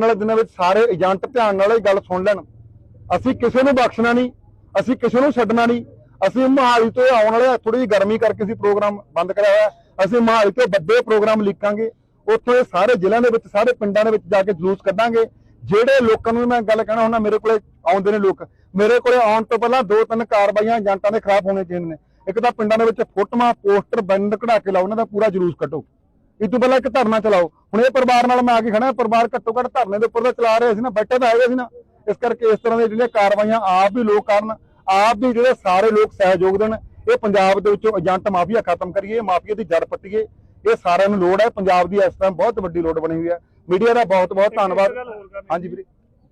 ਵਾਲੇ ਦਿਨਾਂ ਵਿੱਚ ਸਾਰੇ ਏਜੰਟ ਧਿਆਨ ਨਾਲ ਇਹ ਗੱਲ ਸੁਣ ਲੈਣ। ਅਸੀਂ ਕਿਸੇ ਨੂੰ ਬਖਸ਼ਣਾ ਨਹੀਂ, ਅਸੀਂ ਕਿਸੇ ਨੂੰ ਛੱਡਣਾ ਨਹੀਂ। ਅਸੀਂ ਮਹਾਲੀ ਤੋਂ ਆਉਣ ਵਾਲੇ ਥੋੜੀ ਜਿਹੀ ਗਰਮੀ ਕਰਕੇ ਅਸੀਂ ਪ੍ਰੋਗਰਾਮ ਬੰਦ ਕਰਾਇਆ ਹੋਇਆ। ਅਸੀਂ ਮਹਾਲੀ ਤੋਂ ਵੱਡੇ ਪ੍ਰੋਗਰਾਮ ਲਿਖਾਂਗੇ ਉੱਥੇ ਸਾਰੇ ਜ਼ਿਲ੍ਹਿਆਂ ਦੇ ਵਿੱਚ, ਸਾਰੇ ਪਿੰਡਾਂ ਦੇ ਵਿੱਚ ਜਾ ਕੇ ਜਲੂਸ ਕੱਢਾਂਗੇ। ਜਿਹੜੇ ਲੋਕਾਂ ਨੂੰ ਮੈਂ ਗੱਲ ਕਹਿਣਾ ਹੁੰਦਾ, ਮੇਰੇ ਕੋਲੇ ਆਉਂਦੇ ਨੇ ਲੋਕ। ਮੇਰੇ ਕੋਲੇ ਆਉਣ ਤੋਂ ਪਹਿਲਾਂ ਦੋ ਤਿੰਨ ਕਾਰਵਾਈਆਂ ਏਜੰਟਾਂ ਦੇ ਖਰਾਬ ਹੋਣੇ ਚਾਹੀਦੇ ਨੇ। ਇੱਕ ਤਾਂ ਪਿੰਡਾਂ ਦੇ ਵਿੱਚ ਫੋਟੋਆਂ, ਪੋਸਟਰ ਬੈਨਰ ਕਢਾ ਕੇ ਲਾਓ, ਉਹਨਾਂ ਦਾ ਪੂਰਾ ਜਲੂਸ ਕੱਢੋ। ਇਹ ਤੋਂ ਪਹਿਲਾਂ ਇੱਕ ਧਰਨਾ ਚਲਾਓ। ਹੁਣ ਇਹ ਪਰਿਵਾਰ ਨਾਲ ਮੈਂ ਆ ਕੇ ਖੜਾ ਪਰਿਵਾਰ ਘੱਟੋ ਘੱਟ ਧਰਨੇ ਦੇ ਉੱਪਰ ਤਾਂ ਚਲਾ ਰਹੇ ਸੀ ਨਾ ਬੈਠੇ ਤਾਂ ਹੈਗੇ ਸੀ ਨਾ। ਇਸ ਕਰਕੇ ਇਸ ਤਰ੍ਹਾਂ ਦੀਆਂ ਜਿਹੜੀਆਂ ਕਾਰਵਾਈਆਂ ਆਪ ਵੀ ਲੋਕ ਕਰਨ ਆਪ ਵੀ ਜਿਹੜੇ ਸਾਰੇ ਲੋਕ ਸਹਿਯੋਗ ਦੇਣ ਇਹ ਪੰਜਾਬ ਦੇ ਵਿੱਚੋਂ ਏਜੰਟ ਮਾਫੀਆ ਖਤਮ ਕਰੀਏ ਮਾਫੀਆ ਦੀ ਜੜ ਪੱਟੀਏ ਇਹ ਸਾਰਿਆਂ ਨੂੰ ਲੋੜ ਹੈ। ਪੰਜਾਬ ਦੀ ਇਸ ਟਾਈਮ ਬਹੁਤ ਵੱਡੀ ਲੋੜ ਬਣੀ ਹੋਈ ਹੈ। ਮੀਡੀਆ ਦਾ ਬਹੁਤ ਬਹੁਤ ਧੰਨਵਾਦ। ਹਾਂਜੀ ਵੀਰੇ।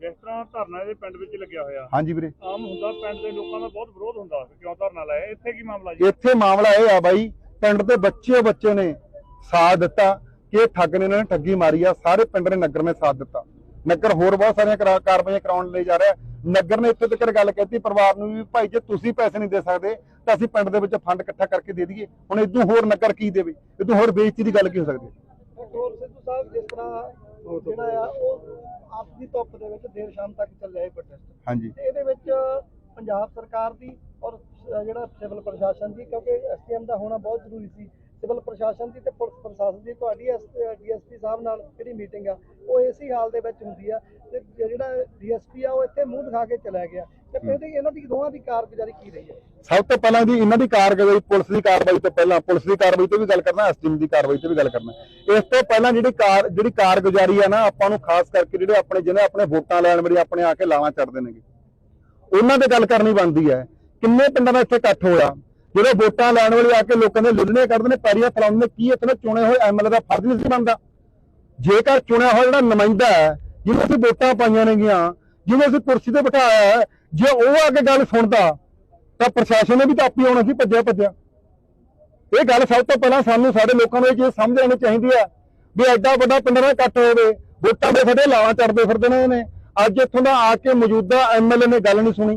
ਜਿਸ ਤਰ੍ਹਾਂ ਧਰਨਾ ਇਹਦੇ ਪਿੰਡ ਵਿੱਚ ਲੱਗਿਆ ਹੋਇਆ ਹਾਂਜੀ ਵੀਰੇ। ਆਮ ਹੁੰਦਾ ਪਿੰਡ ਦੇ ਲੋਕਾਂ ਦਾ ਬਹੁਤ ਵਿਰੋਧ ਹੁੰਦਾ ਕਿਉਂ ਧਰਨਾ ਲਾਇਆ? ਇੱਥੇ ਕੀ ਮਾਮਲਾ ਜੀ? ਇੱਥੇ ਮਾਮਲਾ ਇਹ ਆ ਬਾਈ ਪਿੰਡ ਦੇ ਬੱਚੇ ਬੱਚੇ ਨੇ। ਸਾਥ ਦਿੱਤਾ ਕਿ ਇਹ ਠੱਗ ਨੇ ਇਹਨਾਂ ਨੇ ਠੱਗੀ ਮਾਰੀ ਆ ਸਾਰੇ ਪਿੰਡ ਨੇ ਨਗਰ ਨੇ ਸਾਥ ਦਿੱਤਾ। ਨਗਰ ਹੋਰ ਬਹੁਤ ਸਾਰੀਆਂ ਕਰਾ- ਕਾਰਵਾਈਆਂ ਕਰਾਉਣ ਲਈ ਜਾ ਰਿਹਾ। ਨਗਰ ਨੇ ਇੱਥੇ ਤੱਕ ਗੱਲ ਕਹਿਤੀ ਪਰਿਵਾਰ ਨੂੰ ਵੀ ਭਾਈ ਜੇ ਤੁਸੀਂ ਪੈਸੇ ਨਹੀਂ ਦੇ ਸਕਦੇ ਤਾਂ ਅਸੀਂ ਪਿੰਡ ਦੇ ਵਿੱਚ ਫੰਡ ਇਕੱਠਾ ਕਰਕੇ ਦੇ ਦਈਏ। ਹੁਣ ਇਦੋਂ ਹੋਰ ਨਗਰ ਕੀ ਦੇਵੇ? ਇਦੋਂ ਹੋਰ ਬੇਇੱਜ਼ਤੀ ਦੀ ਗੱਲ ਕੀ ਹੋ ਸਕਦੀ ਹੈ? ਡਾਕਟਰ ਸਿੱਧੂ ਸਾਹਿਬ ਜਿਸ ਤਰ੍ਹਾਂ ਜਿਹੜਾ ਆ ਉਹ ਆਪਦੀ ਧੁੱਪ ਦੇ ਵਿੱਚ ਦੇਰ ਸ਼ਾਮ ਤੱਕ ਚੱਲਿਆ ਇਹ ਪ੍ਰੋਟੈਸਟ ਹਾਂਜੀ। ਤੇ ਇਹਦੇ ਵਿੱਚ ਪੰਜਾਬ ਸਰਕਾਰ ਦੀ ਔਰ ਜਿਹੜਾ ਸਿਵਲ ਪ੍ਰਸ਼ਾਸਨ ਦੀ ਕਿਉਂਕਿ ਐਸਟੀਐਮ ਦਾ ਹੋਣਾ ਬਹੁਤ ਜ਼ਰੂਰੀ ਸੀ। ਸਿਵਲ ਪ੍ਰਸ਼ਾਸਨ ਦੀ ਤੇ ਪੁਲਿਸ ਪ੍ਰਸ਼ਾਸਨ ਦੀ ਤੁਹਾਡੀ ਡੀਐਸਪੀ ਸਾਹਿਬ ਨਾਲ ਜਿਹੜੀ ਮੀਟਿੰਗ ਆ ਉਹ ਇਸੇ ਹਾਲ ਦੇ ਵਿੱਚ ਹੁੰਦੀ ਆ। ਤੇ ਜਿਹੜਾ ਡੀਐਸਪੀ ਆ ਉਹ ਇੱਥੇ ਮੂੰਹ ਦਿਖਾ ਕੇ ਚਲਾ ਗਿਆ। ਤੇ ਇਹਦੀ ਇਹਨਾਂ ਦੀ ਦੋਵਾਂ ਦੀ ਕਾਰਗੁਜ਼ਾਰੀ ਕੀ ਰਹੀ ਹੈ? ਸਭ ਤੋਂ ਪਹਿਲਾਂ ਦੀ ਇਹਨਾਂ ਦੀ ਕਾਰਵਾਈ ਪੁਲਿਸ ਦੀ ਕਾਰਵਾਈ ਤੋਂ ਪਹਿਲਾਂ ਪੁਲਿਸ ਦੀ ਕਾਰਵਾਈ ਤੋਂ ਵੀ ਗੱਲ ਕਰਨਾ ਐਸਟੀਮ ਦੀ ਕਾਰਵਾਈ ਤੋਂ ਵੀ ਗੱਲ ਕਰਨਾ। ਇਸ ਤੋਂ ਪਹਿਲਾਂ ਜਿਹੜੀ ਕਾਰ ਜਿਹੜੀ ਕਾਰਗੁਜ਼ਾਰੀ ਆ ਨਾ ਆਪਾਂ ਨੂੰ ਖਾਸ ਕਰਕੇ ਜਿਹੜੇ ਆਪਣੇ ਜਿਹਨੇ ਆਪਣੇ ਵੋਟਾਂ ਲੈਣ ਵਾਲੀ ਆਪਣੇ ਆ ਕੇ ਲਾਵਾਂ ਚੜਦੇ ਨੇਗੇ। ਉਹਨਾਂ ਤੇ ਗੱਲ ਕਰਨੀ ਬਣਦੀ ਹੈ ਕਿੰਨੇ ਪਿੰਡਾਂ ਦਾ ਇੱਥੇ ਇਕੱਠ ਹੋਇਆ? ਜਿਹੜੇ ਵੋਟਾਂ ਲੈਣ ਵਾਲੇ ਆ ਕੇ ਲੋਕਾਂ ਦੇ ਲੁੱਲਣੇ ਕੱਢਦੇ ਨੇ, ਪੈਰੀਆਂ ਫਲਾਉਂਦੇ ਨੇ, ਕੀ ਇੱਥੇ ਚੁਣੇ ਹੋਏ ਐਮਐਲਏ ਦਾ ਫਰਜ਼ ਨਹੀਂ ਸੀ ਬਣਦਾ। ਜੇਕਰ ਚੁਣਿਆ ਹੋਇਆ ਜਿਹੜਾ ਨੁਮਾਇੰਦਾ ਹੈ, ਜਿਹਨੂੰ ਅਸੀਂ ਵੋਟਾਂ ਪਾਈਆਂ ਨੇਗੀਆਂ, ਜਿਹਨੂੰ ਅਸੀਂ ਕੁਰਸੀ ਤੇ ਬਿਠਾਇਆ ਹੈ, ਜੇ ਉਹ ਆ ਕੇ ਗੱਲ ਸੁਣਦਾ, ਤਾਂ ਪ੍ਰਸ਼ਾਸਨ ਨੇ ਵੀ ਤਾਂ ਆਪੀ ਆਉਣਾ ਸੀ ਭੱਜਿਆ ਭੱਜਿਆ। ਇਹ ਗੱਲ ਸਭ ਤੋਂ ਪਹਿਲਾਂ ਸਾਨੂੰ ਸਾਡੇ ਲੋਕਾਂ ਨੂੰ ਇਹ ਚੀਜ਼ ਸਮਝ ਆਉਣੀ ਚਾਹੀਦੀ ਹੈ ਵੀ ਐਡਾ ਵੱਡਾ ਪਿੰਡ ਦਾ ਇਕੱਠ ਹੋਵੇ, ਵੋਟਾਂ ਦੇ ਸਾਡੇ ਲਾਵਾਂ ਚੜਦੇ ਫਿਰਦੇ ਨੇ ਇਹਨੇ। ਅੱਜ ਇੱਥੋਂ ਦਾ ਆ ਕੇ ਮੌਜੂਦਾ ਐਮਐਲਏ ਨੇ ਗੱਲ ਨਹੀਂ ਸੁਣੀ।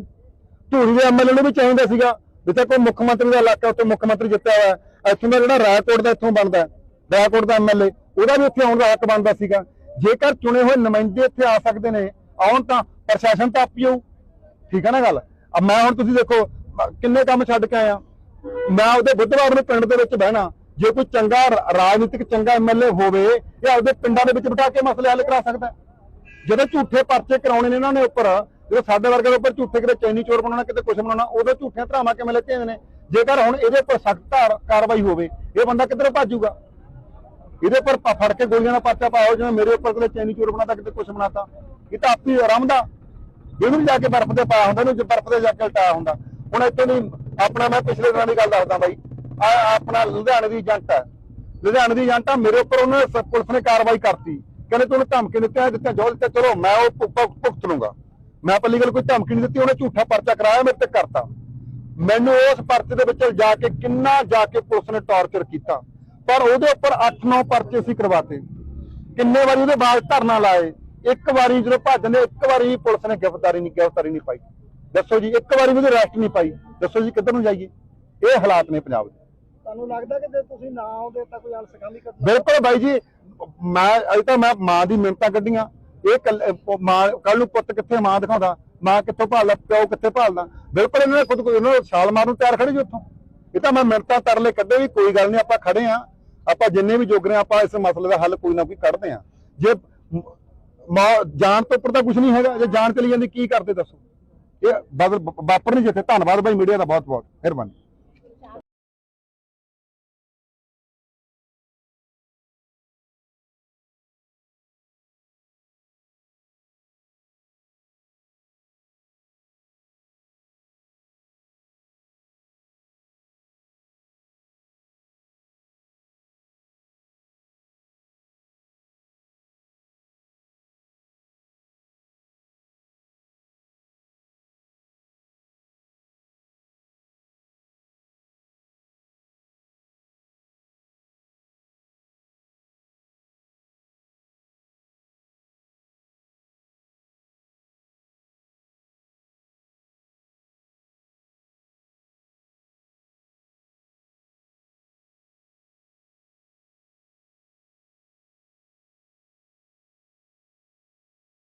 ਧੂਰੀ ਦੇ ਐਮਐਲਏ ਨੂੰ ਵੀ ਚਾਹੀਦਾ ਸੀਗਾ। ਜਿੱਥੇ ਕੋਈ ਮੁੱਖ ਮੰਤਰੀ ਦਾ ਇਲਾਕਾ ਉੱਥੇ ਮੁੱਖ ਮੰਤਰੀ ਜਿੱਤਿਆ ਹੋਇਆ ਇੱਥੋਂ ਦਾ ਜਿਹੜਾ ਰਾਏਕੋਟ ਦਾ ਇੱਥੋਂ ਬਣਦਾ ਹੈ, ਰਾਏਕੋਟ ਦਾ ਐਮਐਲਏ ਉਹਦਾ ਵੀ ਉੱਥੇ ਆਉਣ ਦਾ ਹੱਕ ਬਣਦਾ ਸੀਗਾ। ਜੇਕਰ ਚੁਣੇ ਹੋਏ ਨੁਮਾਇੰਦੇ ਇੱਥੇ ਆ ਸਕਦੇ ਨੇ ਆਉਣ ਤਾਂ ਪ੍ਰਸ਼ਾਸਨ ਤਾਂ ਆਪੀ ਆਊ। ਠੀਕ ਹੈ ਨਾ ਗੱਲ? ਅਬ ਮੈਂ ਹੁਣ ਤੁਸੀਂ ਦੇਖੋ ਕਿੰਨੇ ਕੰਮ ਛੱਡ ਕੇ ਆਇਆ। ਮੈਂ ਉਹਦੇ ਬੁੱਧਵਾਰ ਨੂੰ ਪਿੰਡ ਦੇ ਵਿੱਚ ਬਹਿਣਾ। ਜੇ ਕੋਈ ਚੰਗਾ ਰਾਜਨੀਤਿਕ ਚੰਗਾ ਐਮਐਲਏ ਹੋਵੇ ਇਹ ਆਪਦੇ ਪਿੰਡਾਂ ਦੇ ਵਿੱਚ ਬਿਠਾ ਕੇ ਮਸਲੇ ਹੱਲ ਕਰਾ ਸਕਦਾ ਹੈ। ਜਦੋਂ ਝੂਠੇ ਪਰਚੇ ਕਰਾਉਣੇ ਨੇ ਇਹਨਾਂ ਨੇ ਉੱਪਰ ਜਦੋਂ ਸਾਡੇ ਵਰਗੇ ਦੇ ਉੱਪਰ ਝੂਠੇ ਕਿਤੇ ਚੈਨੀ ਚੋਰ ਬਣਾਉਣਾ ਕਿਤੇ ਕੁਝ ਬਣਾਉਣਾ ਉਦੋਂ ਝੂਠੀਆਂ ਧਰਾਵਾਂ ਕਿਵੇਂ ਲੱਗੇ ਨੇ? ਜੇਕਰ ਹੁਣ ਇਹਦੇ ਉੱਪਰ ਸਖਤ ਕਾਰਵਾਈ ਹੋਵੇ, ਇਹ ਬੰਦਾ ਕਿੱਧਰ ਭੱਜੂਗਾ? ਇਹਦੇ ਉੱਪਰ ਫੜ ਕੇ ਗੋਲੀਆਂ ਦਾ ਪਰਚਾ ਪਾਓ ਜਿਵੇਂ ਮੇਰੇ ਉੱਪਰ ਕਿਤੇ ਚੈਨੀ ਚੋਰ ਬਣਾਤਾ, ਕਿਤੇ ਕੁਝ ਬਣਾਤਾ। ਇਹ ਤਾਂ ਆਪੀ ਆਰਾਮ ਦਾ, ਜਿਹਨੂੰ ਜਾ ਕੇ ਬਰਫ਼ ਤੇ ਪਾਇਆ ਹੁੰਦਾ, ਇਹਨੂੰ ਬਰਫ਼ ਤੇ ਜਾ ਕੇ ਲਟਾਇਆ ਹੁੰਦਾ। ਹੁਣ ਇੱਥੇ ਨਹੀਂ ਆਪਣਾ ਮੈਂ ਪਿਛਲੇ ਦਿਨਾਂ ਦੀ ਗੱਲ ਦੱਸਦਾ ਬਾਈ, ਆ, ਆਪਣਾ ਲੁਧਿਆਣੇ ਦੀ ਏਜੰਟ ਹੈ। ਲੁਧਿਆਣੇ ਦੀ ਏਜੰਟ ਆ, ਮੇਰੇ ਉੱਪਰ ਉਹਨੇ ਪੁਲਿਸ ਨੇ ਕਾਰਵਾਈ ਕਰਤੀ। ਕਹਿੰਦੇ ਤੁਹਾਨੂੰ ਧਮਕੀ ਦਿੱਤੀ ਦਿੱਤੀਆਂ ਜੋ ਦਿੱਤਾ ਚਲੋ ਮੈਂ ਉਹ ਭੁਗਤ ਲੂੰਗਾ ਮੈਂ ਪੱਲੀ ਗੱਲ ਕੋਈ ਧਮਕੀ ਨਹੀਂ ਦਿੱਤੀ ਉਹਨੇ ਝੂਠਾ ਪਰਚਾ ਕਰਾਇਆ ਮੇਰੇ ਤੇ ਕਰਤਾ। ਮੈਨੂੰ ਉਸ ਪਰਚੇ ਦੇ ਵਿੱਚ ਜਾ ਕੇ ਕਿੰਨਾ ਜਾ ਕੇ ਪੁਲਿਸ ਨੇ ਟਾਰਚਰ ਕੀਤਾ। ਪਰ ਉਹਦੇ ਉੱਪਰ 8-9 ਪਰਚੇ ਸੀ ਕਰਵਾਤੇ। ਕਿੰਨੇ ਵਾਰੀ ਉਹਦੇ ਬਾਅਦ ਧਰਨਾ ਲਾਏ ਇੱਕ ਵਾਰੀ ਜਦੋਂ ਭੱਜਦੇ ਇੱਕ ਵਾਰੀ ਪੁਲਿਸ ਨੇ ਗ੍ਰਿਫਤਾਰੀ ਨਹੀਂ ਗ੍ਰਿਫਤਾਰੀ ਨਹੀਂ ਪਾਈ। ਦੱਸੋ ਜੀ ਇੱਕ ਵਾਰੀ ਵੀ ਉਹਦੀ ਅਰੈਸਟ ਨਹੀਂ ਪਾਈ। ਦੱਸੋ ਜੀ ਕਿੱਧਰ ਨੂੰ ਜਾਈਏ? ਇਹ ਹਾਲਾਤ ਨੇ ਪੰਜਾਬ ਦੇ। ਤੁਹਾਨੂੰ ਲੱਗਦਾ ਕਿ ਜੇ ਤੁਸੀਂ ਨਾ ਆਉਂਦੇ ਤਾਂ ਕੋਈ ਅਣਸਖਾਲੀ ਘਟਨਾ? ਬਿਲਕੁਲ ਬਾਈ ਜੀ ਮੈਂ ਅਜੇ ਤਾਂ ਮੈਂ ਮਾਂ ਦੀ ਮਿੰਤਾਂ ਕੱਢੀਆਂ। ਇਹ ਕੱਲ- ਮਾਂ, ਕੱਲ ਨੂੰ ਪੁੱਤ ਕਿੱਥੇ ਮਾਂ ਦਿਖਾਉਂਦਾ? ਮਾਂ ਕਿੱਥੋਂ ਭਾਲਦਾ? ਪਿਓ ਕਿੱਥੇ ਭਾਲਦਾ? ਬਿਲਕੁਲ ਇਹਨਾਂ ਨੇ ਖੁਦ ਕੋਈ ਇਹਨਾਂ ਨੂੰ ਛਾਲ ਮਾਰਨ ਤਿਆਰ ਖੜੇ ਜੀ ਉੱਥੋਂ। ਇਹ ਤਾਂ ਮੈਂ ਮਿੰਤਾਂ ਤਰਲੇ ਕੱਢੇ ਵੀ ਕੋਈ ਗੱਲ ਨਹੀਂ, ਆਪਾਂ ਖੜੇ ਆ ਆਪਾਂ ਜਿੰਨੇ ਵੀ ਜੋਗਰੇ ਆ ਆਪਾਂ ਇਸ ਮਸਲੇ ਦਾ ਹੱਲ ਕੋਈ ਨਾ ਕੋਈ ਕੱਢਦੇ ਆ ਜੇ ਮ- ਮਾਂ ਤੋਂ ਉੱਪਰ ਤਾਂ ਕੁਝ ਨਹੀਂ ਹੈਗਾ, ਜੇ ਜਾਣ ਚਲੀ ਜਾਂਦੀ, ਕੀ ਕਰਦੇ ਦੱਸੋ? ਇਹ ਬਦਲ ਵਾਪਰ ਨਹੀਂ ਜਿੱਥੇ। ਧੰਨਵਾਦ ਬਾਈ, ਮੀਡੀਆ ਦਾ ਬਹੁਤ ਬਹੁਤ ਮਿਹਰਬਾਨੀ।